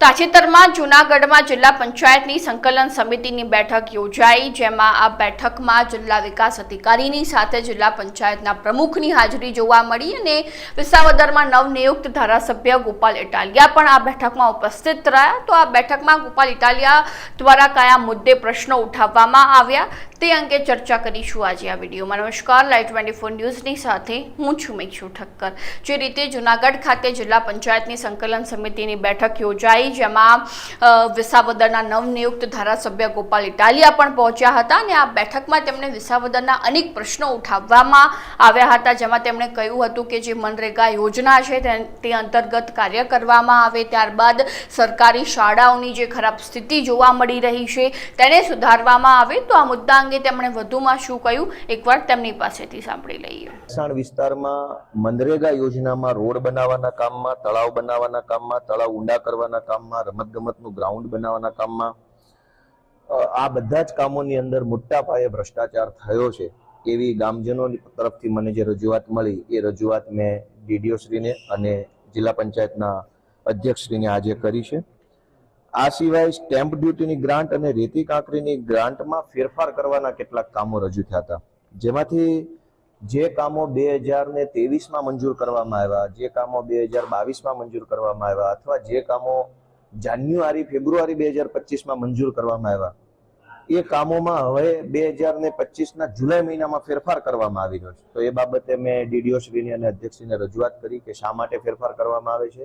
તાજેતરમાં જૂનાગઢમાં જિલ્લા પંચાયતની સંકલન સમિતિની બેઠક યોજાઈ, જેમાં આ બેઠકમાં જિલ્લા વિકાસ અધિકારીની સાથે જિલ્લા પંચાયતના પ્રમુખની હાજરી જોવા મળી અને વિસાવદરમાં નવનિયુક્ત ધારાસભ્ય ગોપાલ ઇટાલિયા પણ આ બેઠકમાં ઉપસ્થિત રહ્યા. તો આ બેઠકમાં ગોપાલ ઇટાલિયા દ્વારા કયા મુદ્દે પ્રશ્નો ઉઠાવવામાં આવ્યા? તે અંગે ચર્ચા કરીશું આજે આ વિડીયોમાં. નમસ્કાર, લાઈવ ટ્વેન્ટી ફોર ન્યૂઝની સાથે હું છું મેક્ષુ ઠક્કર. જે રીતે જૂનાગઢ ખાતે જિલ્લા પંચાયતની સંકલન સમિતિની બેઠક યોજાઈ, જેમાં વિસાવદરના નવનિયુક્ત ધારાસભ્ય ગોપાલ ઇટાલિયા પણ પહોંચ્યા હતા અને આ બેઠકમાં તેમણે વિસાવદરના અનેક પ્રશ્નો ઉઠાવવામાં આવ્યા હતા, જેમાં તેમણે કહ્યું હતું કે જે મનરેગા યોજના છે તે અંતર્ગત કાર્ય કરવામાં આવે ત્યારબાદ સરકારી શાળાઓની જે ખરાબ સ્થિતિ જોવા મળી રહી છે તેને સુધારવામાં આવે તો આ મુદ્દા અંગે તેમણે વધુમાં શું કહ્યું? એકવાર તેમની પાસેથી સાંભળી લઈએ. ભેસાણ વિસ્તારમાં મનરેગા યોજનામાં રોડ બનાવવાના કામમાં, તળાવ બનાવવાના કામમાં, તળાવ ઊંડા કરવાના કામમાં, રમતગમતનું ગ્રાઉન્ડ બનાવવાના કામમાં આ બધા જ કામોની અંદર મોટા પાયે ભ્રષ્ટાચાર થયો છે. એવી ગામજનો તરફથી મને જે રજૂઆત મળી, એ રજૂઆત મેં ડીડીઓ શ્રીને અને જિલ્લા પંચાયતના અધ્યક્ષશ્રીને આજે કરી છે. આ સિવાય સ્ટેમ્પ ડ્યુટીની ગ્રાન્ટ અને રેતી કાંકરીની ગ્રાન્ટમાં ફેરફાર કરવાના કેટલાક કામો રજૂ થયા હતા. જેમાંથી જે કામો બે હજાર ને ત્રેવીસમાં મંજૂર કરવામાં આવ્યા, જે કામો બે હજાર બાવીસમાં મંજૂર કરવામાં આવ્યા અથવા જે કામો જાન્યુઆરી, ફેબ્રુઆરી બે હજાર પચીસમાં મંજૂર કરવામાં આવ્યા, એ કામોમાં હવે બે હજાર ને પચીસના જુલાઈ મહિનામાં ફેરફાર કરવામાં આવી રહ્યો છે. તો એ બાબતે મેં ડીડીઓ શ્રીની અને અધ્યક્ષશ્રીને રજૂઆત કરી કે શા માટે ફેરફાર કરવામાં આવે છે.